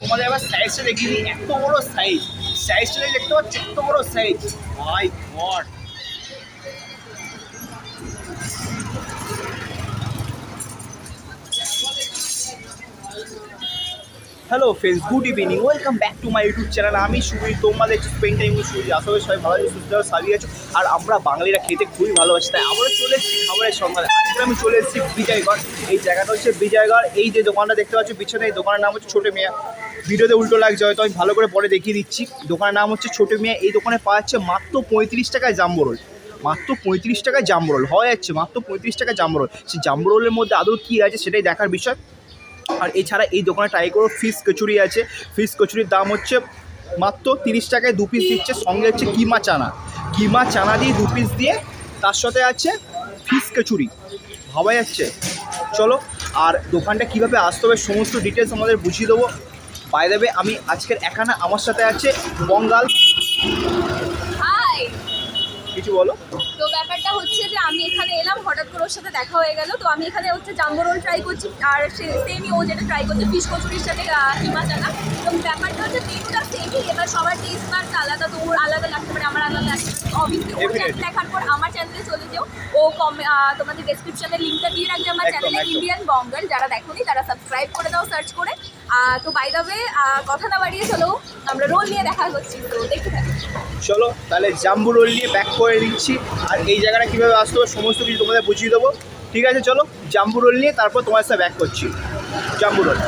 তোমাদের এবার সাইজটা দেখিয়ে এত বড় সাইজ সাইজটা দেখতে পাচ্ছ, এত বড় size my god hello friends good evening welcome back to my YouTube channel আমি সুবি তোমরা দেখছ স্পেন টাইম সুবি আশা করি সবাই ভালো আছে, সুস্থ সাবি আছো। আর আমরা বাঙালিরা খেতে খুবই ভালোবাসি, তাই আমরা চলে এসেছি খাবারের সন্ধানে। আজকে আমি চলে এসেছি বিজয়গড়। এই জায়গাটা হচ্ছে বিজয়গড়। এই যে দোকানটা দেখতে পাচ্ছ, পিছনে এই দোকানের নাম হচ্ছে ছোটো মিয়া। ভিডিওতে উল্টো লাগছে, হয়তো আমি ভালো করে পরে দেখিয়ে দিচ্ছি। দোকানের নাম হচ্ছে ছোটো মিয়া, এই দোকানে পাওয়া যাচ্ছে মাত্র পঁয়ত্রিশ টাকায় জাম্বো রোল মাত্র পঁয়ত্রিশ টাকায় জাম্বো রোল হয়ে যাচ্ছে মাত্র পঁয়ত্রিশ টাকায় জাম্বো রোল সেই জাম্বো রোলের মধ্যে আদৌ কী আছে সেটাই দেখার বিষয়। আর এছাড়া এই দোকানে ট্রাই করো ফিশ কচুরি আছে। ফিশ কচুরির দাম হচ্ছে মাত্র তিরিশ টাকায় দু পিস দিচ্ছে, সঙ্গে হচ্ছে কিমা চানা। কিমা চানা দিয়ে দু পিস দিয়ে তার সাথে আছে ফিশ কচুরি। ভাবা যাচ্ছে। চলো, আর দোকানটা কীভাবে আসতে হবে, সমস্ত ডিটেলস আমাদের বুঝিয়ে দেবো। বাই দেবে আমি আজকের একানা আমার সাথে আছে বঙ্গাল। হাই কিছু বলো। তো ব্যাপারটা হচ্ছে যে আমি এখানে এলাম হঠাৎ করে ওর সাথে দেখা হয়ে গেল। তো আমি এখানে হচ্ছে জাম্বো রোল ট্রাই করছি আর সেমই ও যেটা ট্রাই করছে ফিশ কচুরির সাথে কিমা চানা তো ব্যাপারটা হচ্ছে তিনটা সেমই এবার সবার টেস্ট বার্স আলাদা তো ওর আলাদা লাগতে পারে আমার আলাদা লাগতে পারে। অবভিয়াসলি ওর চ্যানেল দেখার পর আমার চ্যানেলে চলে যেও। ও কম তোমাদের ডেসক্রিপশনে লিঙ্কটা দিয়ে রাখবে আমার চ্যানেলে ইন্ডিয়ান বঙ্গল যারা দেখোনি তারা সাবস্ক্রাইব করে দাও সার্চ করে। তো বাই দাবে কথা না বাড়িয়ে চলো, আমরা রোল নিয়ে দেখা করছি তো দেখতে থাকি। চলো, তাহলে জাম্বু রোল নিয়ে ব্যাক করে দিচ্ছি। আর এই জায়গাটা কীভাবে আসতে হবে, সমস্ত কিছু তোমাদের বুঝিয়ে দেবো। ঠিক আছে, চলো জাম্বু রোল নিয়ে তারপর তোমার সাথে ব্যাক করছি। জাম্বু রোল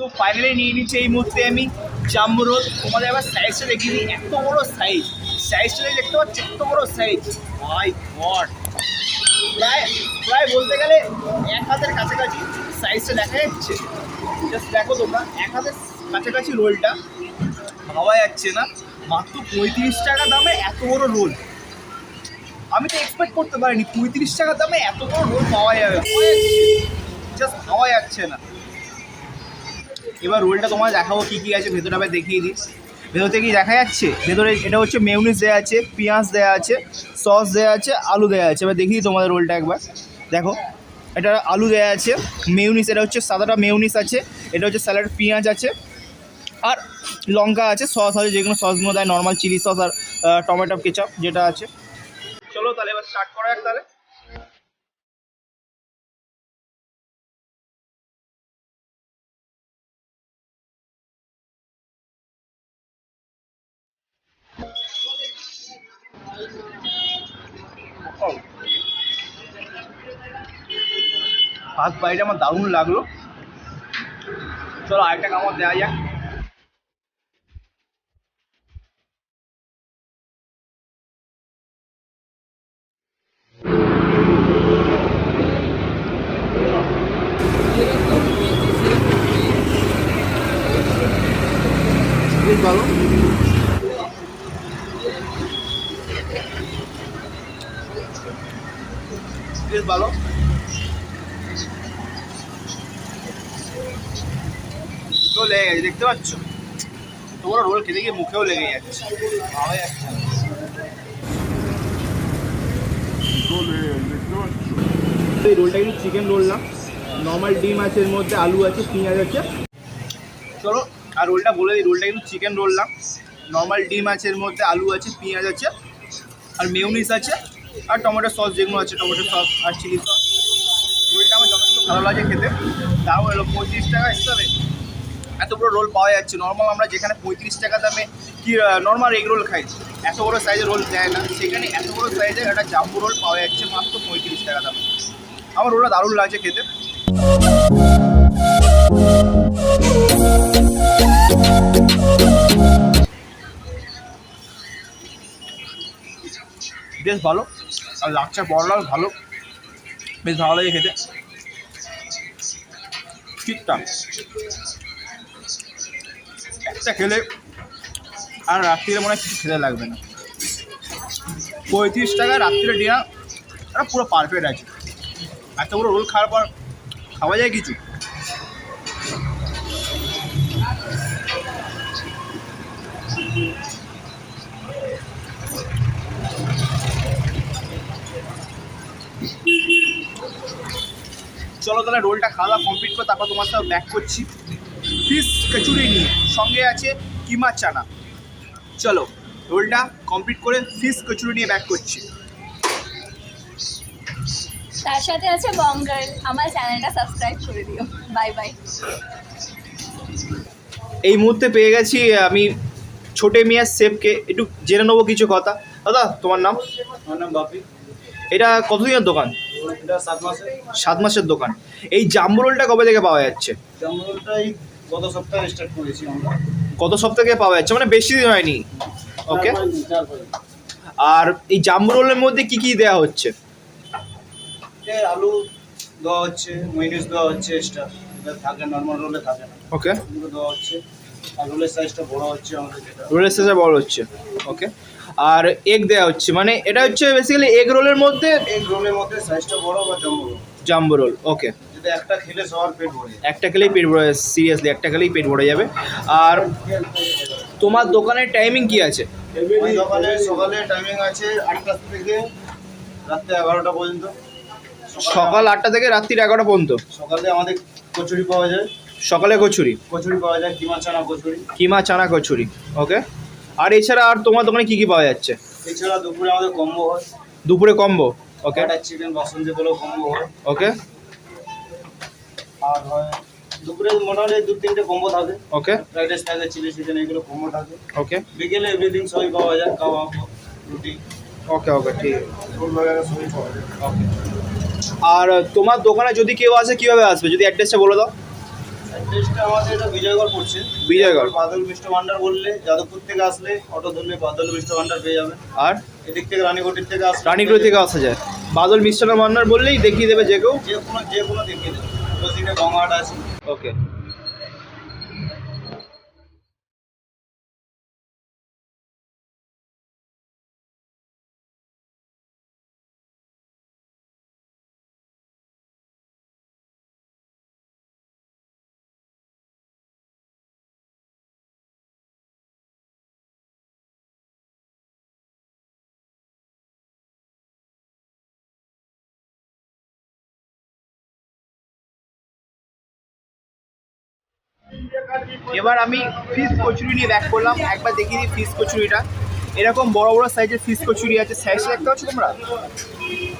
তো ফাইনালি নিয়ে নিচ্ছি এই মুহূর্তে আমি জাম্বু রোল তোমাদের এবার সাইজটা দেখিয়ে দিই, এত বড় সাইজ সাইজটা দেখতে পাচ্ছ, এত বড় সাইজ মাই গড প্রায় প্রায় বলতে গেলে এক হাতের কাছাকাছি সাইজটা দেখা যাচ্ছে। জাস্ট দেখো তোমরা, এক হাতের কাছাকাছি রোলটা ভাবা যাচ্ছে না, মাত্র পঁয়ত্রিশ টাকা দামে এত বড় রোল আমি তো এক্সপেক্ট করতে পারিনি, পঁয়ত্রিশ টাকা দামে এত বড় রোল পাওয়া যাবে। জাস্ট পাওয়া যাচ্ছে না। এবার রোলটা তোমার দেখাবো কী কী আছে ভেতরে আবার দেখিয়ে দিই। ভেতর থেকে কি দেখা যাচ্ছে? ভেতরে এটা হচ্ছে মেউনিস দেওয়া আছে, পেঁয়াজ দেওয়া আছে সস দেওয়া আছে, আলু দেওয়া আছে। এবার দেখিয়ে দিই তোমাদের রোলটা একবার। দেখো, এটা আলু দেওয়া আছে মেউনিস এটা হচ্ছে সাদাটা মেউনিস আছে, এটা হচ্ছে স্যালাড পেঁয়াজ আছে, আর লঙ্কা আছে সস আছে যে কোনো সসগুলো দেয় নর্মাল চিলি সস আর টমেটো কেচাপ যেটা আছে। চলো তাহলে এবার স্টার্ট করা যাক তাহলে। বাইরে আমার দারুণ লাগল। চলো আরেকটা কামড় দেওয়া যাক বেশ ভালো বেশ ভালো তো লেগে গেছে দেখতে পাচ্ছ? তোমার রোল খেতে গিয়ে মুখেও লেগে যাচ্ছে। ভালো যাচ্ছে এই রোলটা কিন্তু চিকেন রোল না। নর্মাল ডিম আছে এর মধ্যে আলু আছে পেঁয়াজ আছে চলো আর রোলটা বলে দিই রোলটা কিন্তু চিকেন রোল না। নর্মাল ডিম আছে এর মধ্যে আলু আছে পেঁয়াজ আছে আর মেউনিস আছে আর টমেটো সস যেগুলো আছে টমেটো সস আর চিলি সস রোলটা আমার যথেষ্ট ভালো লাগে খেতে। তাও হলো পঁচিশ টাকা হিসাবে। এত বড় রোল পাওয়া যাচ্ছে। নর্মাল আমরা যেখানে পঁয়ত্রিশ টাকা দামে কি নর্মাল এগ রোল খাই। এত বড় সাইজের রোল দেয় না। সেখানে এত বড় সাইজের একটা জাম্বু রোল পাওয়া যাচ্ছে মাত্র পঁয়ত্রিশ টাকা দামে। আমার রোলটা দারুণ লাগছে খেতে। বেশ ভালো। আর লাচ্চা বড়লাও ভালো। বেশ ভালো লাগে খেতে। ঠিকঠাক একটা খেলে আর রাত্রিরে মনে হয় কিছু খেতে লাগবে না। পঁয়ত্রিশ টাকা রাত্রিরে ডিনার আর পুরো পারফেক্ট আছে। এত বড় রোল খাওয়ার পর খাওয়া যায় কিছু? চলো তাহলে রোলটা খাওয়া কমপ্লিট করে তারপর তোমার সাথে ব্যাক করছি। ফিস কচুরি নিয়ে। সঙ্গে আছে কিমা চানা। চলো রোলটা কমপ্লিট করে ফিস কচুরি নিয়ে ব্যাক করছি। তার সাথে আছে বঙ্গাল আমার চ্যানেলটা সাবস্ক্রাইব করে দিও। বাই বাই এই মুহূর্তে পেয়ে গেছি আমি ছোটে মিয়ার সেফকে একটু জেনে নেব কিছু কথা। দাদা তোমার নাম? আমার নাম বাপি। এটা কতদিনের দোকান? সাত মাসের। দোকান। এই জাম্বু রোলটা কবে থেকে পাওয়া যাচ্ছে? জামরুলটাই গত সপ্তাহে স্টার্ট করেছি আমরা। কত সপ্তাহ পাওয়া যাচ্ছে মানে বেশি দিন হয়নি। ওকে। আর এই জাম্বু রোলের মধ্যে কি কি দেওয়া হচ্ছে? আলু দেওয়া হচ্ছে মইনিস দেওয়া হচ্ছে এক্সট্রা এটা থাকে নর্মাল রোলে থাকে না। ওকে দেওয়া হচ্ছে। আর রোলের সাইজটা বড় হচ্ছে আমাদের যেটা। রোলের সাইজে বড় হচ্ছে। ওকে আর এগ দেওয়া হচ্ছে মানে এটা হচ্ছে বেসিক্যালি এগ রোলের মধ্যে এই রোলের মধ্যে সাইজটা বড় বা jumbo roll jumbo roll okay একটা খেলে সবার পেট ভরে। একটা খেলেই পেট ভরে সিরিয়াসলি একটা খেলেই পেট ভরে যাবে। আর তোমার দোকানের টাইমিং কি আছে? দোকানে সকালে টাইমিং আছে আটটা থেকে রাত্রে এগারোটা পর্যন্ত। সকাল আটটা থেকে রাত্রির এগারোটা পর্যন্ত? সকালে আমাদের কচুরি পাওয়া যায়। সকালে কচুরি? কচুরি পাওয়া যায় কিমা চানা কচুরি। কিমা চানা কচুরি ওকে আর এছাড়া আর তোমার দোকানে কি কি পাওয়া যাচ্ছে? এছাড়া দুপুরে আমাদের কম্বো হয়। দুপুরে কম্বো ওকে চিকেন বাসন্তী বলেও কম্বো হয়। ওকে আর হয় দুপুরে মোটামুটি দু তিনটে কম্বো থাকে। ওকে ফ্রাইড রাইস থাকে চিলি চিকেন এগুলো কম্বো থাকে। ওকে বিকেলে এভরিথিং সবই পাওয়া যায় কাবাব রুটি। ওকে ওকে ঠিক আছে। সবই পাওয়া যায়। ওকে আর তোমার দোকানে যদি কেউ আসে কীভাবে আসবে? যদি অ্যাড্রেসটা বলে দাও। অ্যাড্রেসটা আমাদের এটা বিজয়গড় পড়ছে। বিজয়গড়। বাদল মিষ্টি ভান্ডার বললে যাদবপুর থেকে আসলে অটো ধরলে বাদল মিষ্টি ভান্ডার পেয়ে যাবে। আর? এদিক থেকে রানীঘটির থেকে আসলে রানীগুলো থেকে আসা যায়। বাদল মিষ্টান্ন ভান্ডার বললেই দেখিয়ে দেবে যে কেউ। যে কোনো যে কোনো দেখিয়ে দেবে। অপোজিটে গঙ্গাহাট আছে। ওকে এবার আমি ফিস কচুরি নিয়ে ব্যাক করলাম। একবার দেখিয়ে দিই ফিস কচুরিটা। এরকম বড় বড় সাইজের ফিস কচুরি আছে। সাইজ দেখতে পাচ্ছ তোমরা?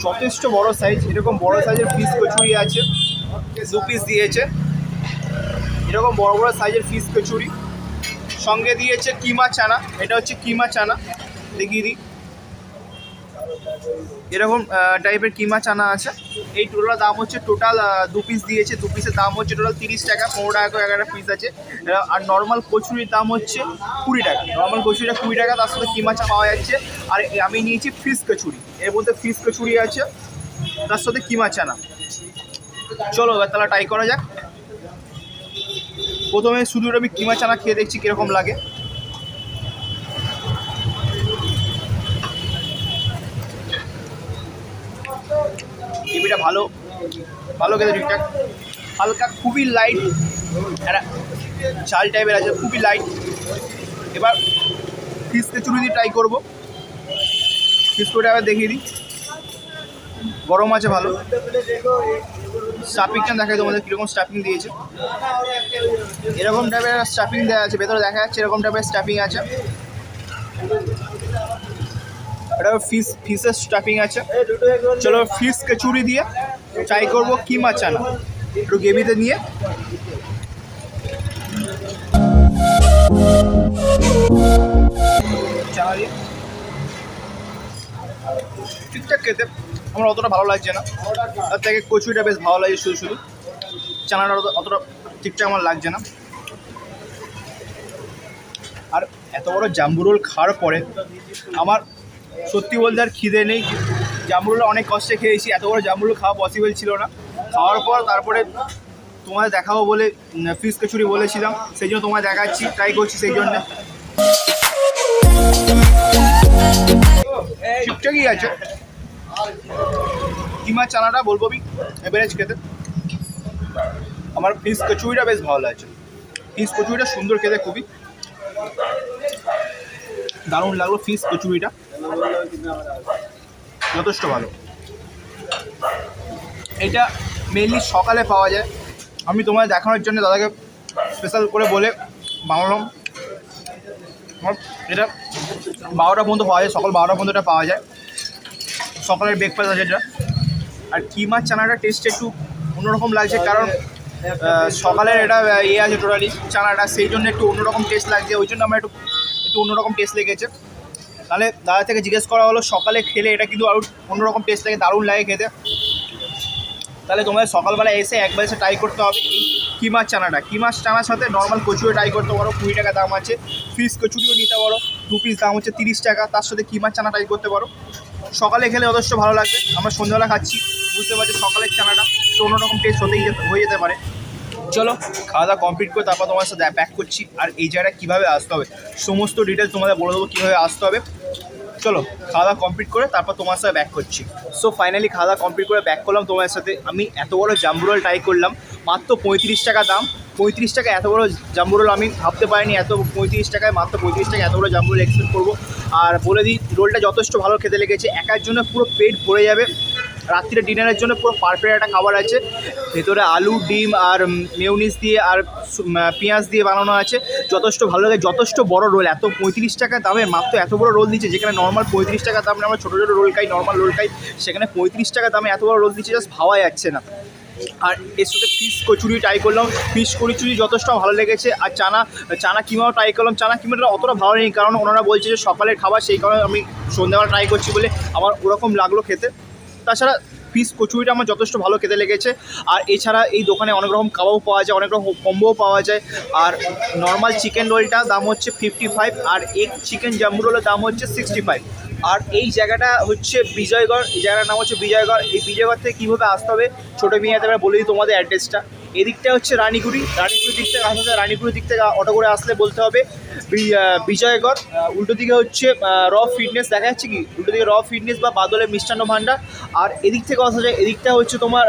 যথেষ্ট বড় সাইজ এরকম বড় সাইজের ফিস কচুরি আছে। দু পিস দিয়েছে। এরকম বড় বড় সাইজের ফিস কচুরি। সঙ্গে দিয়েছে কিমা চানা। এটা হচ্ছে কিমা চানা। দেখিয়ে দিই। এরকম টাইপের কিমা চানা আছে। এই টোটাল দাম হচ্ছে টোটাল দু পিস দিয়েছে। দু পিসের দাম হচ্ছে টোটাল তিরিশ টাকা, পনেরো টাকা করে একটা পিস আছে। আর নর্মাল কচুরির দাম হচ্ছে কুড়ি টাকা। নর্মাল কচুরিটা কুড়ি টাকা, তার সাথে কিমা চা পাওয়া যাচ্ছে। আর আমি নিয়েছি ফিস কচুরি। এর মধ্যে ফিস কচুরি আছে, তার সাথে কিমা চানা। চলো, এবার তাহলে ট্রাই করা যাক। প্রথমে শুধু আমি কিমা চানা খেয়ে দেখছি কীরকম লাগে। ভালো ভালো খেতে ঠিকঠাক। হালকা খুবই লাইট একটা চাল টাইপের আছে, খুবই লাইট এবার ফিস চুরি দিয়ে ট্রাই করব। ফিস করে আবার দেখিয়ে দিই। গরম আছে ভালো। স্টাফিংটা দেখায় তোমাদের কীরকম স্টাফিং দিয়েছে। এরকম টাইপের স্টাফিং দেওয়া আছে, ভেতরে দেখা যাচ্ছে এরকম টাইপের স্টাফিং আছে। এটা ফিস ফিসের স্টাফিং আছে। চলো ফিস কচুরি দিয়ে ট্রাই করব কিমা চানা একটু গ্রেভিতে নিয়ে। ঠিকঠাক খেতে। আমার অতটা ভালো লাগছে না। তার থেকে কচুরিটা বেশ ভালো লাগে শুধু শুধু। চানাটা অত- অতটা ঠিকঠাক আমার লাগছে না। আর এত বড় জাম্বু রোল খাওয়ার পরে আমার সত্যি বলতে আর খিদে নেই। জাম্বুরোল অনেক কষ্টে খেয়েছি, এত বড় জাম্বুরোল খাওয়া পসিবল ছিল না। খাওয়ার পর তারপরে তোমাদের দেখাবো বলে ফিস কচুরি বলেছিলাম, সেই জন্য তোমায় দেখাচ্ছি ট্রাই করছি সেই জন্য। ঠিকঠাকই আছে? কিমা চানাটা বলব আমি? এভারেজ খেতে। আমার ফিস কচুরিটা বেশ ভালো লাগছে। ফিস কচুরিটা সুন্দর খেতে খুবই। দারুণ লাগল ফিস কচুরিটা। যথেষ্ট ভালো। এটা মেনলি সকালে পাওয়া যায়। আমি তোমায় দেখানোর জন্য দাদাকে স্পেশাল করে বলে বানালাম। এটা বারোটা পর্যন্ত পাওয়া যায়, সকাল বারোটা পর্যন্ত এটা পাওয়া যায়। সকালের ব্রেকফাস্ট আছে এটা। আর কিমা চানাটা টেস্ট একটু অন্যরকম লাগছে, কারণ সকালের এটা ইয়ে আছে টোটালি চানাটা, সেই জন্য একটু অন্যরকম টেস্ট লাগছে, ওই জন্য আমার একটু একটু অন্যরকম টেস্ট লেগেছে। তাহলে দাদা থেকে জিজ্ঞেস করা হলো, সকালে খেলে এটা কিন্তু আরও অন্যরকম টেস্ট লাগে, দারুণ লাগে খেতে। তাহলে তোমাদের সকালবেলা এসে একবার এসে ট্রাই করতে হবে এই কিমার চানাটা। কিমার চানার সাথে নর্মাল কচুরি ট্রাই করতে পারো, কুড়ি টাকা দাম আছে। ফিস কচুরিও নিতে পারো, দু পিস দাম হচ্ছে তিরিশ টাকা, তার সাথে কিমার চানা ট্রাই করতে পারো। সকালে খেলে যথেষ্ট ভালো লাগবে, আমরা সন্ধ্যাবেলা খাচ্ছি, বুঝতে পারছি সকালের চানাটা, একটু অন্যরকম টেস্ট হতেই যেতে হয়ে যেতে পারে। চলো খাওয়া দাওয়া কমপ্লিট করে তারপর তোমার সাথে ব্যাক করছি, আর এই জায়গাটা কীভাবে আসতে হবে, সমস্ত ডিটেলস তোমাদের বলে দেবো কীভাবে আসতে হবে। চলো খাওয়া দাওয়া কমপ্লিট করে তারপর তোমার সাথে ব্যাক করছি। সো ফাইনালি খাওয়া দাওয়া কমপ্লিট করে ব্যাক করলাম তোমার সাথে। আমি এত বড় জাম্বুরোল ট্রাই করলাম, মাত্র পঁয়ত্রিশ টাকা দাম। পঁয়ত্রিশ টাকা এত বড় জাম্বুরোল আমি ভাবতে পারিনি, এত পঁয়ত্রিশ টাকায় মাত্র পঁয়ত্রিশ টাকা এত বড় জাম্বুরোল এক্সপেক্ট করব। আর বলে দিই, রোলটা যথেষ্ট ভালো খেতে লেগেছে, একার জন্য পুরো পেট ভরে যাবে। রাত্রিরে ডিনারের জন্য পুরো পারফেক্ট একটা খাবার আছে। ভেতরে আলু, ডিম আর মেউনিস দিয়ে আর পেঁয়াজ দিয়ে বানানো আছে। যথেষ্ট ভালো লাগে, যথেষ্ট বড় রোল, এত পঁয়ত্রিশ টাকা দামের, মাত্র এত বড় রোল দিচ্ছে, যেখানে নর্মাল পঁয়ত্রিশ টাকা দামে আমরা ছোটো ছোটো রোল খাই নর্মাল রোল খাই, সেখানে পঁয়ত্রিশ টাকা দামে এত বড় রোল দিচ্ছে জাস্ট ভাবা যাচ্ছে না। আর এর সাথে ফিশ কচুরি ট্রাই করলাম ফিশ কচুরি যথেষ্ট ভালো লেগেছে, আর চানা চানা কিমাও ট্রাই করলাম, চানা কিমাটা অতটা ভালো নেই, কারণ ওনারা বলছে যে সকালের খাবার, সেই কারণে আমি সন্ধ্যাবেলা ট্রাই করছি বলে আমার ওরকম লাগল খেতে। তাছাড়া পিস কচুরিটা আমার যথেষ্ট ভালো খেতে লেগেছে। আর এছাড়া এই দোকানে অনেক রকম কাবাব পাওয়া যায়, অনেক রকম কম্বোও পাওয়া যায়। আর নর্মাল চিকেন রোলটা দাম হচ্ছে ফিফটি ফাইভ আর এগ চিকেন জাম্বু রোলের দাম হচ্ছে সিক্সটি ফাইভ আর এই জায়গাটা হচ্ছে বিজয়গড়, এই জায়গাটার নাম হচ্ছে বিজয়গড়। এই বিজয়গড় থেকে কীভাবে আসতে হবে, ছোটো মেয়েতে এবার বলে দিই তোমাদের অ্যাড্রেসটা এদিকটা হচ্ছে রানীগুড়ি। রানীগুড়ির দিক থেকে আসতে রানীগুড়ির দিক থেকে অটো করে আসলে বলতে হবে বিজয়গড়। উল্টো দিকে হচ্ছে র ফিটনেস দেখা যাচ্ছে কি? উল্টো দিকে র ফিটনেস বা বাদলের মিষ্টান্ন ভাণ্ডার। আর এদিক থেকে আসা যায়, এদিকটা হচ্ছে তোমার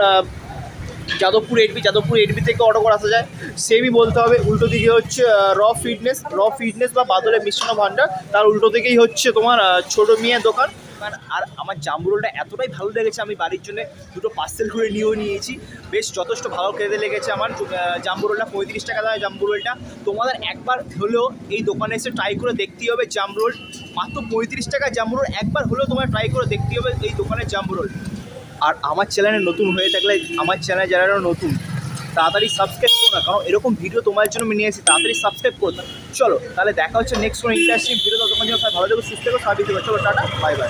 Jadavpur eight B Jadavpur eight B থেকে অটো করে আসা যায়। সেমই বলতে হবে উল্টো দিকে হচ্ছে র ফিটনেস র ফিটনেস বা বাদলের মিষ্টান্ন ভাণ্ডার তার উল্টো দিকেই হচ্ছে তোমার ছোট মেয়ের দোকান। আর আমার জাম্বু রোলটা এতটাই ভালো লেগেছে আমি বাড়ির জন্য দুটো পার্সেল করে নিয়েও নিয়েছি। বেশ যথেষ্ট ভালো খেতে লেগেছে আমার আহ, জাম্বু রোলটা পঁয়ত্রিশ টাকা দাম জাম্বু রোলটা তোমাদের একবার হলেও এই দোকানে এসে ট্রাই করে দেখতেই হবে জাম্বু রোল মাত্র পঁয়ত্রিশ টাকা জাম্বু রোল একবার হলেও তোমার ট্রাই করে দেখতেই হবে এই দোকানের জাম্বু রোল আর আমার চ্যানেলে নতুন হয়ে থাকলে আমার চ্যানেল যারা নতুন, তাড়াতাড়ি সাবস্ক্রাইব করো না, কারণ এরকম ভিডিও তোমার জন্য নিয়ে এসেছি তাড়াতাড়ি সাবস্ক্রাইব করো। চলো, তাহলে দেখা হচ্ছে নেক্সট কোনো ইন্টারেস্টিং ভিডিও ততক্ষণ জন্য ভালো থেকো, সুস্থ থেকো সাবিত থাকো চলো, টাটা বাই বাই